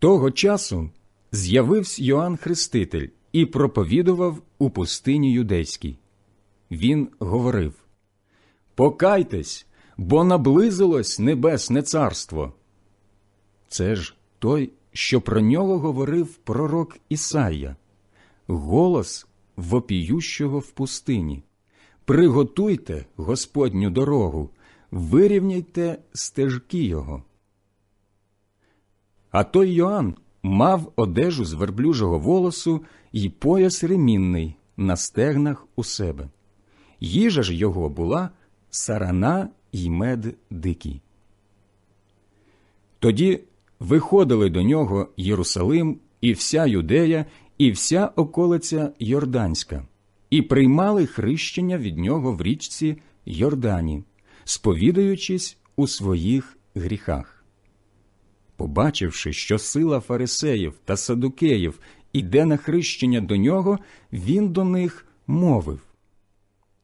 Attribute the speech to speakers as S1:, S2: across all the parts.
S1: Того часу з'явився Йоанн Хреститель і проповідував у пустині юдейській. Він говорив Покайтесь, бо наблизилось небесне царство. Це ж той, що про нього говорив пророк Ісая, голос вопіющого в пустині. Приготуйте Господню дорогу, вирівняйте стежки його. А той Йоанн мав одежу з верблюжого волосу і пояс ремінний на стегнах у себе. Їжа ж його була сарана й мед дикий. Тоді виходили до нього Єрусалим і вся Юдея, і вся околиця Йорданська, і приймали хрещення від нього в річці Йордані, сповідаючись у своїх гріхах. Побачивши, що сила фарисеїв та садукеїв іде на хрещення до нього, він до них мовив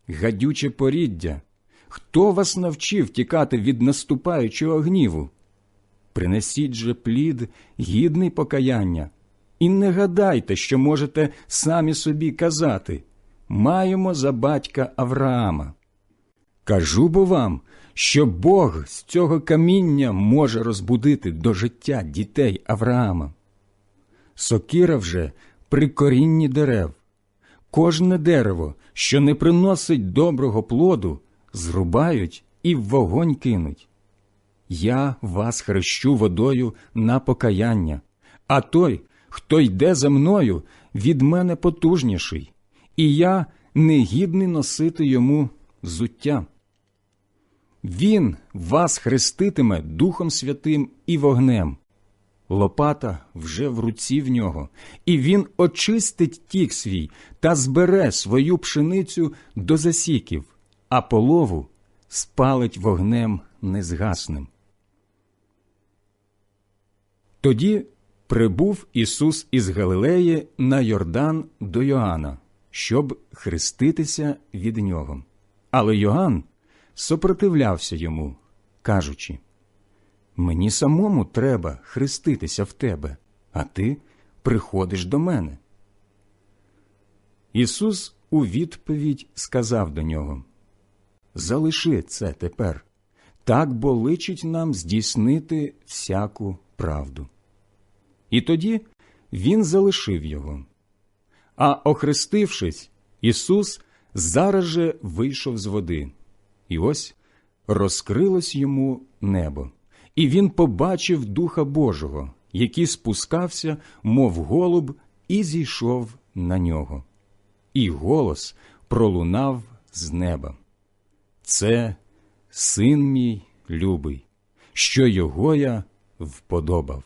S1: Гадюче поріддя, хто вас навчив тікати від наступаючого гніву? Принесіть же плід, гідний покаяння, і не гадайте, що можете самі собі казати маємо за батька Авраама. Кажу бо вам, що Бог з цього каміння може розбудити до життя дітей Авраама. Сокира вже при корінні дерев. Кожне дерево, що не приносить доброго плоду, зрубають і в вогонь кинуть. Я вас хрещу водою на покаяння, а той, хто йде за мною, від мене потужніший, і я негідний носити йому зуття. Він вас хреститиме Духом Святим і вогнем. Лопата вже в руці в нього, і він очистить тік свій та збере свою пшеницю до засіків, а полову спалить вогнем незгасним. Тоді прибув Ісус із Галилеї на Йордан до Йоанна, щоб хреститися від нього. Але Йоанн сопротивлявся йому, кажучи Мені самому треба хреститися в тебе, а ти приходиш до мене. Ісус у відповідь сказав до нього Залиши це тепер, так бо личить нам здійснити всяку правду. І тоді він залишив його. А охрестившись, Ісус зараз же вийшов з води, і ось розкрилось йому небо, і він побачив Духа Божого, який спускався, мов голуб, і зійшов на нього. І голос пролунав з неба. Це син мій любий, що його я вподобав.